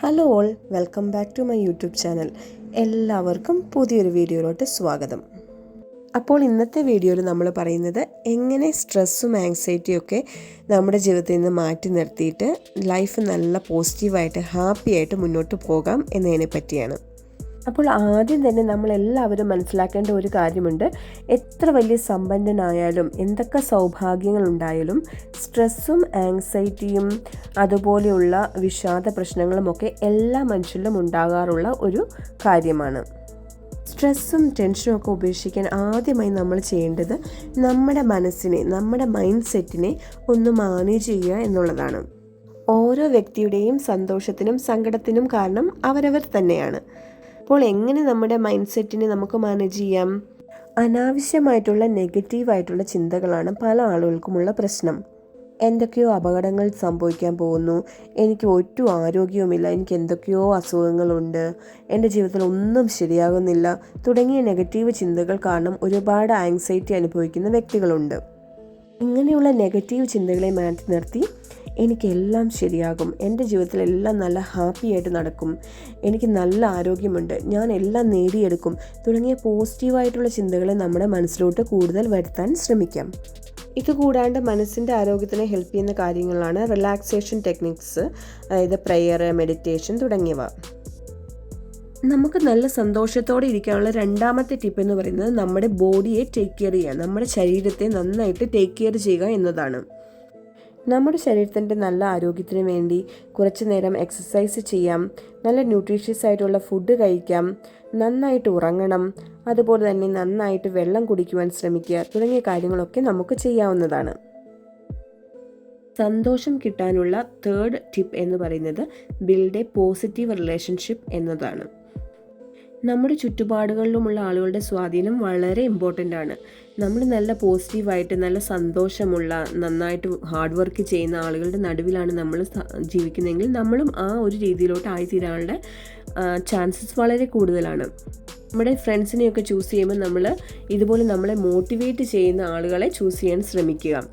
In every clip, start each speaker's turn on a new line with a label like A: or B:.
A: Hello all welcome back to my YouTube channel എല്ലാവർക്കും പുതിയൊരു വീഡിയോയിലോട്ട് സ്വാഗതം. അപ്പോൾ ഇന്നത്തെ വീഡിയോയിൽ നമ്മൾ പറയുന്നത് എങ്ങനെ സ്ട്രെസ്സും ആങ്സൈറ്റിയും ഒക്കെ നമ്മുടെ ജീവിതത്തിൽ നിന്ന് മാറ്റി നിർത്തിയിട്ട് ലൈഫ് നല്ല പോസിറ്റീവായിട്ട് ഹാപ്പിയായിട്ട് മുന്നോട്ട് പോകാം എന്നതിനെ പറ്റിയാണ്. അപ്പോൾ ആദ്യം തന്നെ നമ്മൾ എല്ലാവരും മനസ്സിലാക്കേണ്ട ഒരു കാര്യമുണ്ട്. എത്ര വലിയ സമ്പന്നനായാലും എന്തൊക്കെ സൗഭാഗ്യങ്ങൾ ഉണ്ടായാലും സ്ട്രെസ്സും ആങ്സൈറ്റിയും അതുപോലെയുള്ള വിഷാദ പ്രശ്നങ്ങളുമൊക്കെ എല്ലാ മനുഷ്യരിലും ഉണ്ടാകാറുള്ള ഒരു കാര്യമാണ്. സ്ട്രെസ്സും ടെൻഷനും ഒക്കെ ഉപേക്ഷിക്കാൻ ആദ്യമായി നമ്മൾ ചെയ്യേണ്ടത് നമ്മുടെ മനസ്സിനെ നമ്മുടെ മൈൻഡ് സെറ്റിനെ ഒന്ന് മാനേജ് ചെയ്യുക എന്നുള്ളതാണ്. ഓരോ വ്യക്തിയുടെയും സന്തോഷത്തിനും സങ്കടത്തിനും കാരണം അവരവർ തന്നെയാണ്. അപ്പോൾ എങ്ങനെ നമ്മുടെ മൈൻഡ് സെറ്റിനെ നമുക്ക് മാനേജ് ചെയ്യാം? അനാവശ്യമായിട്ടുള്ള നെഗറ്റീവായിട്ടുള്ള ചിന്തകളാണ് പല ആളുകൾക്കുമുള്ള പ്രശ്നം. എന്തൊക്കെയോ അപകടങ്ങൾ സംഭവിക്കാൻ പോകുന്നു. എനിക്ക് ഒട്ടും ആരോഗ്യവുമില്ല. എനിക്ക് എന്തൊക്കെയോ അസുഖങ്ങളുണ്ട്. എന്റെ ജീവിതത്തിൽ ഒന്നും ശരിയാകുന്നില്ല. തുടങ്ങിയ നെഗറ്റീവ് ചിന്തകൾ കാരണം ഒരുപാട് ആങ്സൈറ്റി അനുഭവിക്കുന്ന വ്യക്തികളുണ്ട്. ഇങ്ങനെയുള്ള നെഗറ്റീവ് ചിന്തകളെ മാറ്റി നിർത്തി എനിക്കെല്ലാം ശരിയാകും. എന്റെ ജീവിതത്തിൽ എല്ലാം നല്ല ഹാപ്പി ആയിട്ട് നടക്കും. എനിക്ക് നല്ല ആരോഗ്യമുണ്ട്. ഞാൻ എല്ലാം നേടിയെടുക്കും. തുടങ്ങിയ പോസിറ്റീവായിട്ടുള്ള ചിന്തകളെ നമ്മുടെ മനസ്സിലോട്ട് കൂടുതൽ വരുത്താൻ ശ്രമിക്കാം. ഇത് കൂടാണ്ട് മനസ്സിന്റെ ആരോഗ്യത്തിന് ഹെൽപ്പ് ചെയ്യുന്ന കാര്യങ്ങളാണ് റിലാക്സേഷൻ ടെക്നിക്സ് അതായത് പ്രെയർ മെഡിറ്റേഷൻ തുടങ്ങിയവ. നമുക്ക് നല്ല സന്തോഷത്തോടെ ഇരിക്കാനുള്ള രണ്ടാമത്തെ ടിപ്പ് എന്ന് പറയുന്നത് നമ്മുടെ ബോഡിയെ ടേക്ക് കെയർ ചെയ്യുക. നമ്മുടെ ശരീരത്തെ നന്നായിട്ട് ടേക്ക് കെയർ ചെയ്യുക എന്നതാണ്. നമ്മുടെ ശരീരത്തിന്റെ നല്ല ആരോഗ്യത്തിന് വേണ്ടി കുറച്ച് നേരം എക്സസൈസ് ചെയ്യാം. നല്ല ന്യൂട്രീഷ്യസ് ആയിട്ടുള്ള ഫുഡ് കഴിക്കാം. നന്നായിട്ട് ഉറങ്ങണം. അതുപോലെ തന്നെ നന്നായിട്ട് വെള്ളം കുടിക്കുവാൻ ശ്രമിക്കുക. തുടങ്ങിയ കാര്യങ്ങളൊക്കെ നമുക്ക് ചെയ്യാവുന്നതാണ്. സന്തോഷം കിട്ടാനുള്ള തേർഡ് ടിപ്പ് എന്ന് പറയുന്നത് ബിൽഡ് എ പോസിറ്റീവ് റിലേഷൻഷിപ്പ് എന്നതാണ്. നമ്മുടെ ചുറ്റുപാടുകളിലുമുള്ള ആളുകളുടെ സ്വാധീനം വളരെ ഇമ്പോർട്ടന്റ് ആണ്. നമ്മൾ നല്ല പോസിറ്റീവായിട്ട് നല്ല സന്തോഷമുള്ള നന്നായിട്ട് ഹാർഡ് വർക്ക് ചെയ്യുന്ന ആളുകളുടെ നടുവിലാണ് നമ്മൾ ജീവിക്കുന്നതെങ്കിൽ നമ്മളും ആ ഒരു രീതിയിലോട്ട് ആയിത്തീരാനുള്ള ചാൻസസ് വളരെ കൂടുതലാണ്. നമ്മുടെ ഫ്രണ്ട്സിനെയൊക്കെ ചൂസ് ചെയ്യുമ്പോൾ നമ്മൾ ഇതുപോലെ നമ്മളെ മോട്ടിവേറ്റ് ചെയ്യുന്ന ആളുകളെ ചൂസ് ചെയ്യാൻ ശ്രമിക്കുക.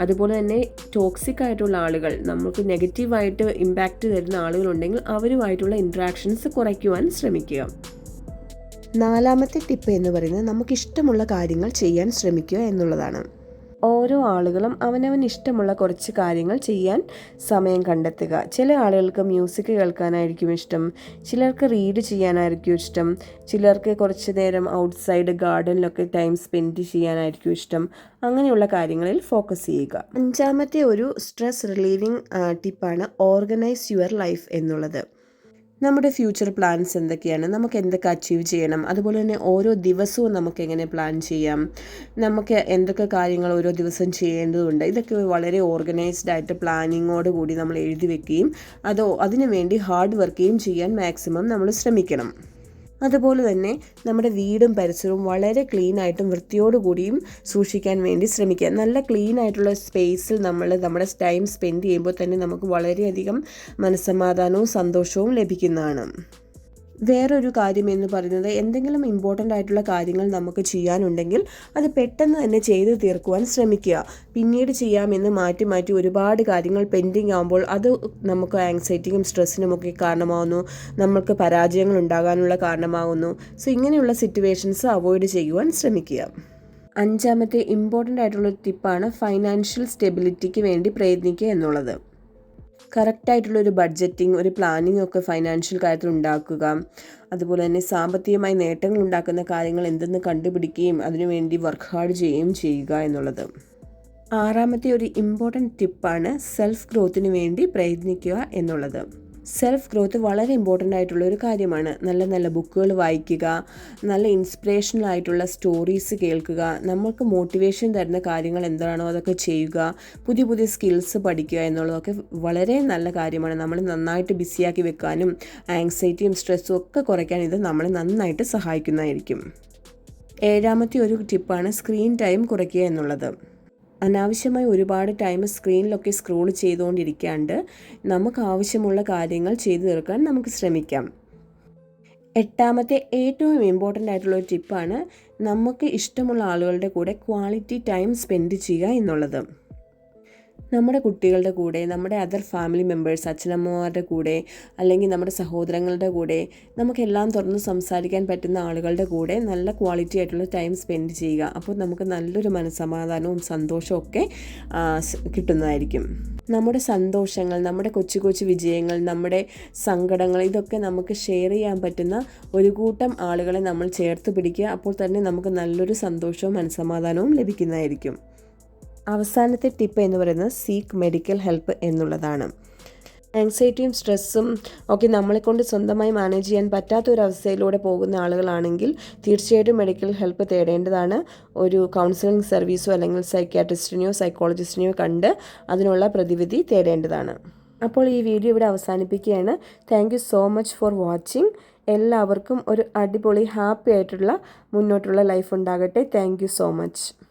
A: അതുപോലെ തന്നെ ടോക്സിക് ആയിട്ടുള്ള ആളുകൾ നമുക്ക് നെഗറ്റീവായിട്ട് ഇമ്പാക്റ്റ് തരുന്ന ആളുകളുണ്ടെങ്കിൽ അവരുമായിട്ടുള്ള ഇൻട്രാക്ഷൻസ് കുറയ്ക്കുവാൻ ശ്രമിക്കുക. നാലാമത്തെ ടിപ്പ് എന്ന് പറയുന്നത് നമുക്ക് ഇഷ്ടമുള്ള കാര്യങ്ങൾ ചെയ്യാൻ ശ്രമിക്കുക എന്നുള്ളതാണ്. ഓരോ ആളുകളും അവനവൻ ഇഷ്ടമുള്ള കുറച്ച് കാര്യങ്ങൾ ചെയ്യാൻ സമയം കണ്ടെത്തുക. ചില ആളുകൾക്ക് മ്യൂസിക് കേൾക്കാനായിരിക്കും ഇഷ്ടം. ചിലർക്ക് റീഡ് ചെയ്യാനായിരിക്കും ഇഷ്ടം. ചിലർക്ക് കുറച്ച് നേരം ഔട്ട്സൈഡ് ഗാർഡനിലൊക്കെ ടൈം സ്പെൻഡ് ചെയ്യാനായിരിക്കും ഇഷ്ടം. അങ്ങനെയുള്ള കാര്യങ്ങളിൽ ഫോക്കസ് ചെയ്യുക. അഞ്ചാമത്തെ ഒരു സ്ട്രെസ് റിലീവിങ് ടിപ്പാണ് ഓർഗനൈസ് യുവർ ലൈഫ് എന്നുള്ളത്. നമ്മുടെ ഫ്യൂച്ചർ പ്ലാൻസ് എന്തൊക്കെയാണ്? നമുക്ക് എന്തൊക്കെ അച്ചീവ് ചെയ്യണം? അതുപോലെ തന്നെ ഓരോ ദിവസവും നമുക്ക് എങ്ങനെ പ്ലാൻ ചെയ്യാം? നമുക്ക് എന്തൊക്കെ കാര്യങ്ങൾ ഓരോ ദിവസം ചെയ്യേണ്ടതുണ്ട്? ഇതൊക്കെ വളരെ ഓർഗനൈസ്ഡ് ആയിട്ട് പ്ലാനിങ്ങോട് കൂടി നമ്മൾ എഴുതി വെക്കുകയും അതോ അതിനു വേണ്ടി ഹാർഡ് വർക്കുകയും ചെയ്യാൻ മാക്സിമം നമ്മൾ ശ്രമിക്കണം. അതുപോലെ തന്നെ നമ്മുടെ വീടും പരിസരവും വളരെ ക്ലീൻ ആയിട്ടും വൃത്തിയോടുകൂടിയും സൂക്ഷിക്കാൻ വേണ്ടി ശ്രമിക്കുക. നല്ല ക്ലീൻ ആയിട്ടുള്ള സ്പേസിൽ നമ്മൾ നമ്മുടെ ടൈം സ്പെൻഡ് ചെയ്യുമ്പോൾ തന്നെ നമുക്ക് വളരെയധികം മനസ്സമാധാനവും സന്തോഷവും ലഭിക്കുന്നതാണ്. വേറൊരു കാര്യം എന്ന് പറയുന്നത് എന്തെങ്കിലും ഇമ്പോർട്ടന്റ് ആയിട്ടുള്ള കാര്യങ്ങൾ നമുക്ക് ചെയ്യാനുണ്ടെങ്കിൽ അത് പെട്ടെന്ന് തന്നെ ചെയ്ത് തീർക്കുവാൻ ശ്രമിക്കുക. പിന്നീട് ചെയ്യാമെന്ന് മാറ്റി മാറ്റി ഒരുപാട് കാര്യങ്ങൾ പെൻഡിങ് ആകുമ്പോൾ അത് നമുക്ക് ആങ്സൈറ്റിക്കും സ്ട്രെസ്സിനും ഒക്കെ കാരണമാകുന്നു നമ്മൾക്ക് പരാജയങ്ങൾ ഉണ്ടാകാനുള്ള കാരണമാകുന്നു സോ ഇങ്ങനെയുള്ള സിറ്റുവേഷൻസ് അവോയ്ഡ് ചെയ്യുവാൻ ശ്രമിക്കുക. അഞ്ചാമത്തെ ഇമ്പോർട്ടന്റ് ആയിട്ടുള്ള ടിപ്പാണ് ഫൈനാൻഷ്യൽ സ്റ്റെബിലിറ്റിക്ക് വേണ്ടി പ്രയത്നിക്കുക എന്നുള്ളത്. കറക്റ്റായിട്ടുള്ള ഒരു ബഡ്ജറ്റിംഗ് ഒരു പ്ലാനിങ് ഒക്കെ ഫൈനാൻഷ്യൽ കാര്യത്തിൽ ഉണ്ടാക്കുക. അതുപോലെ തന്നെ സാമ്പത്തികമായി നേട്ടങ്ങൾ ഉണ്ടാക്കുന്ന കാര്യങ്ങൾ എന്തെന്ന് കണ്ടുപിടിക്കുകയും അതിനുവേണ്ടി വർക്ക് ഹാർഡ് ചെയ്യുകയും ചെയ്യുക എന്നുള്ളത്. ആറാമത്തെ ഒരു ഇമ്പോർട്ടന്റ് ടിപ്പാണ് സെൽഫ് ഗ്രോത്തിന് വേണ്ടി പ്രയത്നിക്കുക എന്നുള്ളത്. സെൽഫ് ഗ്രോത്ത് വളരെ ഇമ്പോർട്ടന്റ് ആയിട്ടുള്ള ഒരു കാര്യമാണ്. നല്ല നല്ല ബുക്കുകൾ വായിക്കുക നല്ല ഇൻസ്പിറേഷണൽ ആയിട്ടുള്ള സ്റ്റോറീസ് കേൾക്കുക നമ്മൾക്ക് മോട്ടിവേഷൻ തരുന്ന കാര്യങ്ങൾ എന്താണോ അതൊക്കെ ചെയ്യുക പുതിയ പുതിയ സ്കിൽസ് പഠിക്കുക എന്നുള്ളതൊക്കെ വളരെ നല്ല കാര്യമാണ്. നമ്മൾ നന്നായിട്ട് ബിസിയാക്കി വെക്കാനും ആങ്സൈറ്റിയും സ്ട്രെസ്സും ഒക്കെ കുറയ്ക്കാൻ ഇത് നമ്മളെ നന്നായിട്ട് സഹായിക്കുന്നതായിരിക്കും. ഏഴാമത്തെ ഒരു ടിപ്പാണ് സ്ക്രീൻ ടൈം കുറയ്ക്കുക എന്നുള്ളത്. അനാവശ്യമായി ഒരുപാട് ടൈം സ്ക്രീനിലൊക്കെ സ്ക്രോൾ ചെയ്തുകൊണ്ടിരിക്കാണ്ട് നമുക്ക് ആവശ്യമുള്ള കാര്യങ്ങൾ ചെയ്തു തീർക്കാൻ നമുക്ക് ശ്രമിക്കാം. എട്ടാമത്തെ ഏറ്റവും ഇമ്പോർട്ടന്റ് ആയിട്ടുള്ള ഒരു ടിപ്പാണ് നമുക്ക് ഇഷ്ടമുള്ള ആളുകളുടെ കൂടെ ക്വാളിറ്റി ടൈം സ്പെൻഡ് ചെയ്യുക എന്നുള്ളത്. നമ്മുടെ കുട്ടികളുടെ കൂടെ നമ്മുടെ അതർ ഫാമിലി മെമ്പേഴ്സ് അച്ഛനമ്മമാരുടെ കൂടെ അല്ലെങ്കിൽ നമ്മുടെ സഹോദരങ്ങളുടെ കൂടെ നമുക്കെല്ലാം തുറന്ന് സംസാരിക്കാൻ പറ്റുന്ന ആളുകളുടെ കൂടെ നല്ല ക്വാളിറ്റി ആയിട്ടുള്ള ടൈം സ്പെൻഡ് ചെയ്യുക. അപ്പോൾ നമുക്ക് നല്ലൊരു മനസ്സമാധാനവും സന്തോഷവും ഒക്കെ കിട്ടുന്നതായിരിക്കും. നമ്മുടെ സന്തോഷങ്ങൾ നമ്മുടെ കൊച്ചു കൊച്ചു വിജയങ്ങൾ നമ്മുടെ സങ്കടങ്ങൾ ഇതൊക്കെ നമുക്ക് ഷെയർ ചെയ്യാൻ പറ്റുന്ന ഒരു കൂട്ടം ആളുകളെ നമ്മൾ ചേർത്ത് പിടിക്കുക. അപ്പോൾ തന്നെ നമുക്ക് നല്ലൊരു സന്തോഷവും മനസ്സമാധാനവും ലഭിക്കുന്നതായിരിക്കും. അവസാനത്തെ ടിപ്പ് എന്ന് പറയുന്നത് സീക്ക് മെഡിക്കൽ ഹെൽപ്പ് എന്നുള്ളതാണ്. ആങ്സൈറ്റിയും സ്ട്രെസ്സും ഒക്കെ നമ്മളെക്കൊണ്ട് സ്വന്തമായി മാനേജ് ചെയ്യാൻ പറ്റാത്ത ഒരു പോകുന്ന ആളുകളാണെങ്കിൽ തീർച്ചയായിട്ടും മെഡിക്കൽ ഹെൽപ്പ് തേടേണ്ടതാണ്. ഒരു കൗൺസിലിംഗ് സർവീസോ അല്ലെങ്കിൽ സൈക്യാട്രിസ്റ്റിനെയോ സൈക്കോളജിസ്റ്റിനെയോ കണ്ട് അതിനുള്ള പ്രതിവിധി തേടേണ്ടതാണ്. അപ്പോൾ ഈ വീഡിയോ ഇവിടെ അവസാനിപ്പിക്കുകയാണ്. Thank so much for watching എല്ലാവർക്കും ഒരു അടിപൊളി ഹാപ്പി ആയിട്ടുള്ള മുന്നോട്ടുള്ള ലൈഫ് ഉണ്ടാകട്ടെ. Thank so much